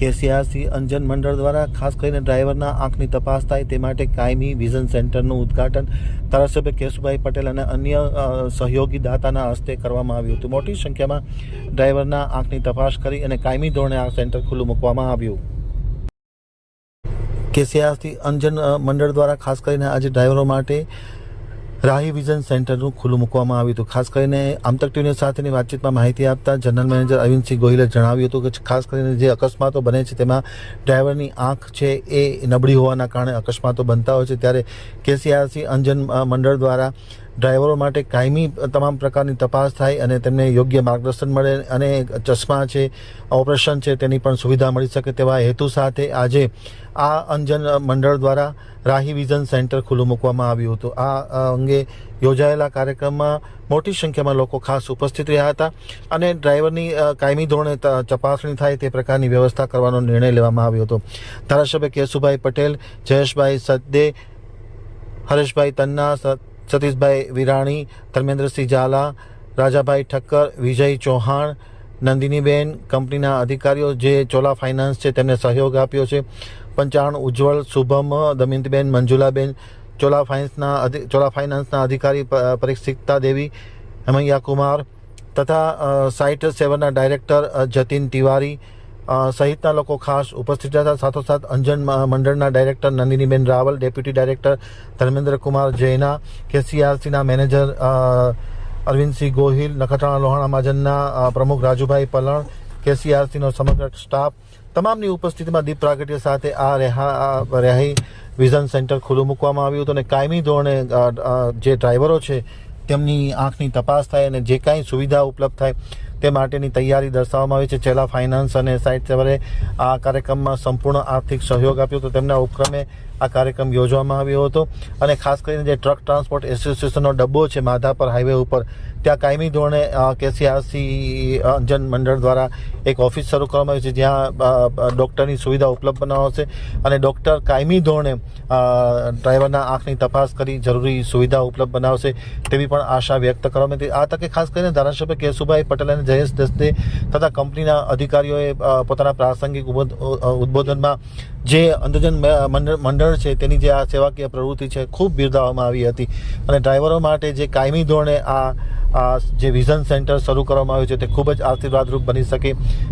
KCRC અંજન મંડળ દ્વારા ખાસ કરીને ડ્રાઈવરના આંખની તપાસ થાય તે માટે કાયમી વિઝન સેન્ટરનું ઉદ્ઘાટન ધારાસભ્ય કેશુભાઈ પટેલ અને અન્ય સહયોગી દાતાના હસ્તે કરવામાં આવ્યું હતું. મોટી સંખ્યામાં ડ્રાઈવરના આંખની તપાસ કરી અને કાયમી ધોરણે આ સેન્ટર ખુલ્લું મૂકવામાં આવ્યું. કેસીઆરસી અંજન મંડળ દ્વારા ખાસ કરીને આજે ડ્રાઈવરો માટે રાહી વિઝન સેન્ટરનું ખુલ્લું મૂકવામાં આવ્યું હતું. ખાસ કરીને આમતક ટીવી સાથેની વાતચીતમાં માહિતી આપતા જનરલ મેનેજર અરવિંદસિંહ ગોહિલે જણાવ્યું હતું કે ખાસ કરીને જે અકસ્માતો બને છે તેમાં ડ્રાઈવરની આંખ છે એ નબળી હોવાના કારણે અકસ્માતો બનતા હોય છે. ત્યારે કેસીઆરસી અંજન મંડળ દ્વારા ડ્રાઈવરો માટે કાયમી તમામ પ્રકારની તપાસ થાય અને તેમને યોગ્ય માર્ગદર્શન મળે અને ચશ્મા છે, ઓપરેશન છે તેની પણ સુવિધા મળી શકે તેવા હેતુ સાથે આજે આ અંજન મંડળ દ્વારા રાહી વિઝન સેન્ટર ખુલ્લું મૂકવામાં આવ્યું હતું. આ અંગે યોજાયેલા કાર્યક્રમમાં મોટી સંખ્યામાં લોકો ખાસ ઉપસ્થિત રહ્યા હતા અને ડ્રાઈવરની કાયમી ધોરણે ચકાસણી થાય તે પ્રકારની વ્યવસ્થા કરવાનો નિર્ણય લેવામાં આવ્યો હતો. ધારાસભ્ય કેશુભાઈ પટેલ, જયેશભાઈ સદ્દે હરેશભાઈ તન્ના સતીશભાઈ વિરાણી, ધર્મેન્દ્રસિંહ ઝાલા, રાજાભાઈ ઠક્કર, વિજય ચૌહાણ, નંદિનીબેન કંપનીના અધિકારીઓ જે ચોલા ફાઇનાન્સ છે તેમને સહયોગ આપ્યો છે. પંચાણ ઉજ્જવળ શુભમ, દમિંતબેન, મંજુલાબેન, ચોલા ફાઇન્સના ચોલા ફાઇનાન્સના અધિકારી પરીક્ષિતા દેવી હેમૈયા કુમાર તથા સાઇટ સેવનના ડાયરેક્ટર જતીન તિવારી સહિતના લોકો ખાસ ઉપસ્થિત હતા. સાથોસાથ અંજન મંડળના director Nandiniben Raval, deputy director Dharmendra Kumar Jaina, કેસીઆરસીના manager Arvindsinh Gohil, Nakhatrana Lohana મહાજનના પ્રમુખ રાજુભાઈ પલણ, કેસીઆરસીનો સમગ્ર સ્ટાફ, તમામની ઉપસ્થિતિમાં દીપ પ્રાગટ્ય સાથે આ રેહા, આ રેહાઈ વિઝન સેન્ટર ખુલ્લું મૂકવામાં આવ્યું હતું અને કાયમી ધોરણે જે ડ્રાઈવરો છે તેમની આંખની તપાસ થાય અને જે કાંઈ સુવિધા ઉપલબ્ધ થાય તે માટેની તૈયારી દર્શાવવામાં આવી છે. છેલ્લા ફાઇનાન્સ અને સાઇટ સેવરે આ કાર્યક્રમમાં સંપૂર્ણ આર્થિક સહયોગ આપ્યો તો તેમના ઉપક્રમે આ કાર્યક્રમ યોજવામાં આવ્યો હતો અને ખાસ કરીને જે ટ્રક ટ્રાન્સપોર્ટ એસોસિએશનનો ડબ્બો છે માધાપર હાઈવે ઉપર, ત્યાં કાયમી ધોરણે કેસીઆરસી અંજન મંડળ દ્વારા એક ઓફિસ શરૂ કરવામાં આવી છે, જ્યાં ડૉક્ટરની સુવિધા ઉપલબ્ધ બનાવશે અને ડૉક્ટર કાયમી ધોરણે ડ્રાઈવરના આંખની તપાસ કરી જરૂરી સુવિધા ઉપલબ્ધ બનાવશે તેવી પણ આશા વ્યક્ત કરવામાં હતી. આ તકે ખાસ કરીને ધારાસભ્ય કેશુભાઈ પટેલ અને જયેશ દસ્તે તથા કંપનીના અધિકારીઓએ પોતાના પ્રાસંગિક ઉદબોધનમાં જે અંધજન મંડળ મંડળ છે તેની જે આ સેવાકીય પ્રવૃત્તિ છે ખૂબ બિરદાવવામાં આવી હતી અને ડ્રાઈવરો માટે જે કાયમી ધોરણે આ આ જે વિઝન સેન્ટર શરૂ કરવામાં આવ્યું છે તે ખૂબ જ આશીર્વાદરૂપ બની શકે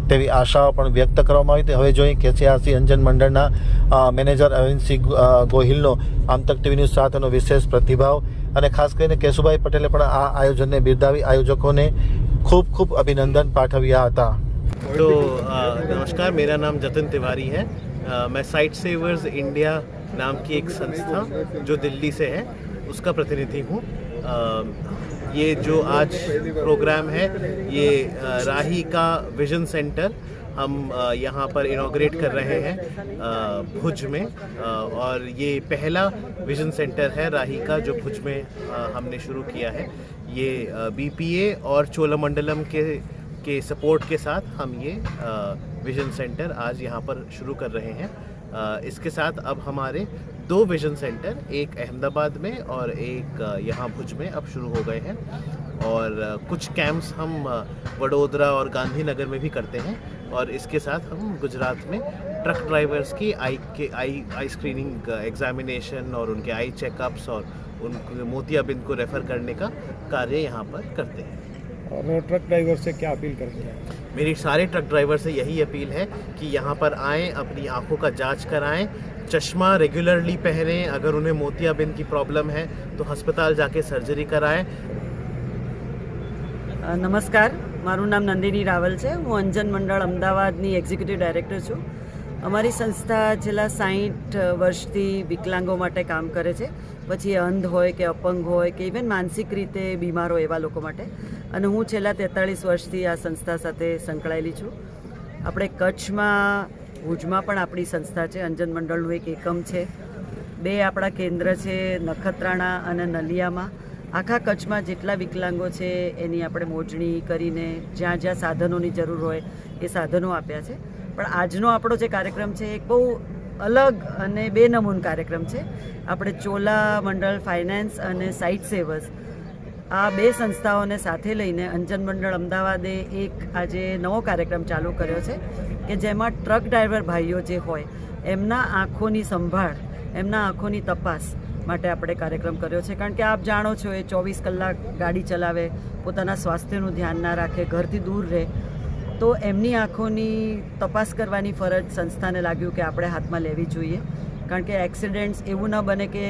તેવી આશાઓ પણ વ્યક્ત કરવામાં આવી હતી હવે જોઈએ કેસીઆરસી અંજન મંડળના અ, મેનેજર અરવિંદસિંહ ગો- અ, ગોહિલનો આમતક ટીવી ન્યૂઝ સાથેનો વિશેષ પ્રતિભાવ અને ખાસ કરીને કેશુભાઈ પટેલે પણ આ આયોજનને બિરદાવી આયોજકોને ખૂબ ખૂબ અભિનંદન પાઠવ્યા હતા तो अ, नमस्कार मेरा नाम जतिन तिवारी है मैं साइट सेवर्स इंडिया नाम की एक संस्था जो दिल्ली से है, उसका प्रतिनिधि हूँ। ये जो आज प्रोग्राम है, ये राही का विजन सेंटर हम यहाँ पर इनाग्रेट कर रहे हैं भुज में। और ये पहला विजन सेंटर है राही का, जो भुज में हमने शुरू किया है। ये बीपीए और चोलामंडलम के के सपोर्ट के साथ हम ये विजन सेंटर आज यहाँ पर शुरू कर रहे हैं। इसके साथ अब हमारे दो विजन सेंटर एक अहमदाबाद में और एक यहाँ भुज में अब शुरू हो गए हैं। और कुछ कैंप्स हम वडोदरा और गांधीनगर में भी करते हैं। और इसके साथ हम गुजरात में ट्रक ड्राइवर्स की आई, के, आई आई स्क्रीनिंग एग्जामिनेशन और उनके आई चेकअप्स और उनको मोतियाबिंद को रेफ़र करने का कार्य यहाँ पर करते हैं। और ट्रक ड्राइवर से क्या अपील करेंगे आप? मेरी सारे ट्रक ड्राइवर से यही अपील है कि यहाँ पर आएँ अपनी आंखों का जांच कराएं चश्मा रेगुलरली पहनें अगर उन्हें मोतियाबिंद की प्रॉब्लम है तो अस्पताल जाके सर्जरी कराएं અ, નમસ્કાર મારું નામ નંદિની રાવલ છે હું અંજન મંડળ અમદાવાદની એક્ઝિક્યુટિવ ડાયરેક્ટર છું અમારી સંસ્થા છેલ્લા સાહીઠ વર્ષથી વિકલાંગો માટે કામ કરે છે પછી એ અંધ હોય કે અપંગ હોય કે ઇવન માનસિક રીતે બીમાર હોય એવા લોકો માટે અને હું છેલ્લા તેતાળીસ વર્ષથી આ સંસ્થા સાથે સંકળાયેલી છું. આપણે કચ્છમાં, ભુજમાં પણ આપણી સંસ્થા છે, અંજન મંડળનું એક એકમ છે. બે આપણા કેન્દ્ર છે, નખત્રાણા અને નલિયામાં. આખા કચ્છમાં જેટલા વિકલાંગો છે, એની આપણે મોજણી કરીને જ્યાં જ્યાં સાધનોની જરૂર હોય, એ સાધનો આપ્યા છે. પણ આજનો આપણો જે કાર્યક્રમ છે, એક બહુ અલગ અને બે નમૂન કાર્યક્રમ છે. આપણે ચોલા મંડળ, ફાઇનાન્સ અને સાઇટ સેવર્સ આ બે સંસ્થાઓને સાથે લઈને અંજન મંડળ અમદાવાદે એક આજે નવો કાર્યક્રમ ચાલુ કર્યો છે કે જેમાં ટ્રક ડ્રાઈવર ભાઈઓ જે હોય, એમના આંખોની સંભાળ, એમના આંખોની તપાસ માટે આપણે કાર્યક્રમ કર્યો છે. કારણ કે આપ જાણો છો એ ચોવીસ કલાક ગાડી ચલાવે, પોતાના સ્વાસ્થ્યનું ધ્યાન ના રાખે, ઘરથી દૂર રહે, તો એમની આંખોની તપાસ કરવાની ફરજ સંસ્થાને લાગ્યું કે આપણે હાથમાં લેવી જોઈએ. કારણ કે એક્સિડન્ટ્સ એવું ન બને કે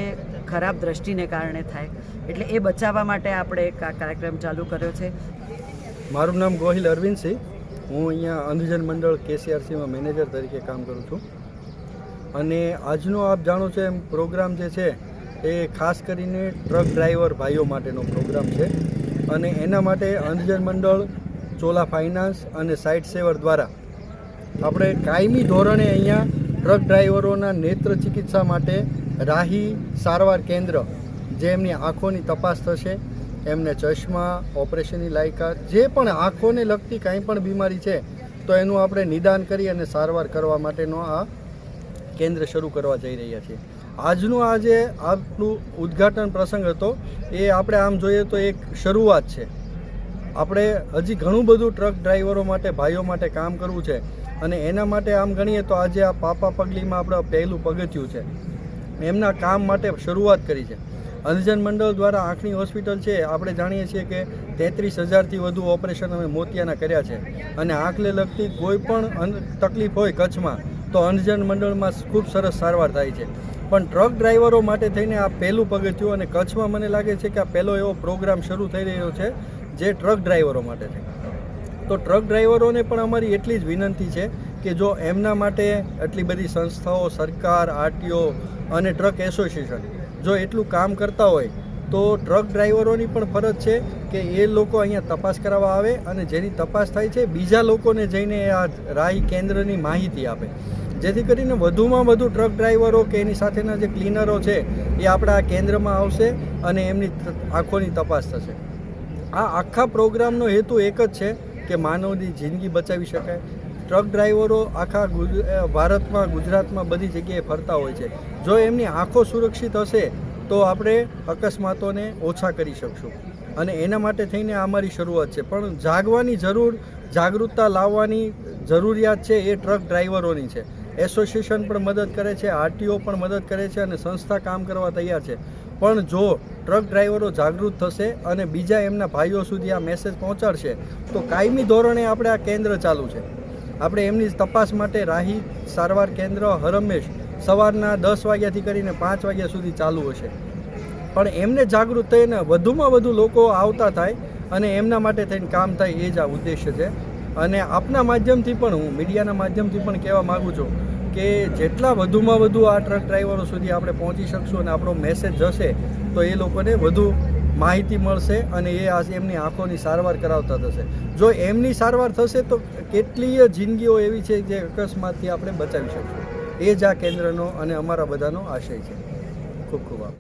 ખરાબ દ્રષ્ટિને કારણે થાય. એટલે એ બચાવવા માટે આપણે એક આ કાર્યક્રમ ચાલુ કર્યો છે. મારું નામ ગોહિલ અરવિંદસિંહ હું અહીંયા અંધજન મંડળ કેસીઆરસીમાં મેનેજર તરીકે કામ કરું છું. અને આજનો આપ જાણો છો એમ પ્રોગ્રામ જે છે, એ ખાસ કરીને ટ્રક ડ્રાઈવર ભાઈઓ માટેનો પ્રોગ્રામ છે. અને એના માટે અંધજન મંડળ, ચોલા ફાઇનાન્સ અને સાઇટ સેવર દ્વારા આપણે કાયમી ધોરણે અહીંયા ટ્રક ડ્રાઈવરોના નેત્ર ચિકિત્સા માટે રાહી સારવાર કેન્દ્ર જે એમની આંખોની તપાસ થશે, એમને ચશ્મા, ઓપરેશનની લાયકાત, જે પણ આંખોને લગતી કાંઈ પણ બીમારી છે, તો એનું આપણે નિદાન કરી અને સારવાર કરવા માટેનો આ કેન્દ્ર શરૂ કરવા જઈ રહ્યા છીએ. આજનું આ જે આપણું ઉદ્ઘાટન પ્રસંગ હતો, એ આપણે આમ જોઈએ તો એક શરૂઆત છે. આપણે હજી ઘણું બધું ટ્રક ડ્રાઈવરો માટે, ભાઈઓ માટે કામ કરવું છે અને એના માટે આમ ગણીએ તો આજે આ પાપા પગલીમાં આપણે પહેલું પગથિયું છે. એમના કામ માટે શરૂઆત કરી છે. અંધજન મંડળ દ્વારા આંખની હોસ્પિટલ છે, આપણે જાણીએ છીએ કે તેત્રીસ હજારથી વધુ ઓપરેશન અમે મોતિયાના કર્યા છે. અને આંખને લગતી કોઈ પણ તકલીફ હોય કચ્છમાં, તો અંધજન મંડળમાં ખૂબ સરસ સારવાર થાય છે. પણ ટ્રક ડ્રાઈવરો માટે થઈને આ પહેલું પગથિયું, અને કચ્છમાં મને લાગે છે કે આ પહેલો એવો પ્રોગ્રામ શરૂ થઈ રહ્યો છે, જે ટ્રક ડ્રાઈવરો માટે છે. તો ટ્રક ડ્રાઈવરોને પણ અમારી એટલી જ વિનંતી છે કે જો એમના માટે આટલી બધી સંસ્થાઓ, સરકાર, આરટીઓ અને ટ્રક એસોસિએશન જો એટલું કામ કરતા હોય, તો ટ્રક ડ્રાઈવરોની પણ ફરજ છે કે એ લોકો અહીંયા તપાસ કરાવવા આવે અને જેની તપાસ થાય છે, બીજા લોકોને જઈને આ રાહી કેન્દ્રની માહિતી આપે. જેથી કરીને વધુમાં વધુ ટ્રક ડ્રાઈવરો કે એની સાથેના જે ક્લીનરો છે, એ આપણા આ કેન્દ્રમાં આવશે અને એમની આંખોની તપાસ થશે. આ આખા પ્રોગ્રામનો હેતુ એક જ છે કે માનવની જિંદગી બચાવી શકાય. ટ્રક ડ્રાઈવરો આખા ભારતમાં, ગુજરાતમાં બધી જગ્યાએ ફરતા હોય છે. જો એમની આંખો સુરક્ષિત હશે, તો આપણે અકસ્માતોને ઓછા કરી શકશું. અને એના માટે થઈને આ અમારી શરૂઆત છે. પણ જાગવાની જરૂર, જાગૃતતા લાવવાની જરૂરિયાત છે એ ટ્રક ડ્રાઈવરોની છે. એસોસિએશન પણ મદદ કરે છે, આરટીઓ પણ મદદ કરે છે અને સંસ્થા કામ કરવા તૈયાર છે. પણ જો ટ્રક ડ્રાઈવરો જાગૃત થશે અને બીજા એમના ભાઈઓ સુધી આ મેસેજ પહોંચાડશે, તો કાયમી ધોરણે આપણે આ કેન્દ્ર ચાલુ છે. આપણે એમની તપાસ માટે રાહી સારવાર કેન્દ્ર હરમેશ સવારના દસ વાગ્યાથી કરીને પાંચ વાગ્યા સુધી ચાલુ હશે. પણ એમને જાગૃત થઈને વધુમાં વધુ લોકો આવતા થાય અને એમના માટે થઈને કામ થાય એ જ આ ઉદ્દેશ્ય છે. અને આપના માધ્યમથી પણ હું, મીડિયાના માધ્યમથી પણ કહેવા માગું છું કે જેટલા વધુમાં વધુ આ ટ્રક ડ્રાઈવરો સુધી આપણે પહોંચી શકશું અને આપણો મેસેજ જશે તો એ લોકોને વધુ માહિતી મળશે અને એ આ એમની આંખોની સારવાર કરાવતા થશે. જો એમની સારવાર થશે તો કેટલીય જિંદગીઓ એવી છે જે અકસ્માતથી આપણે બચાવી શકશું. એ જ આ કેન્દ્રનો અને અમારા બધાનો આશય છે. ખૂબ ખૂબ આભાર.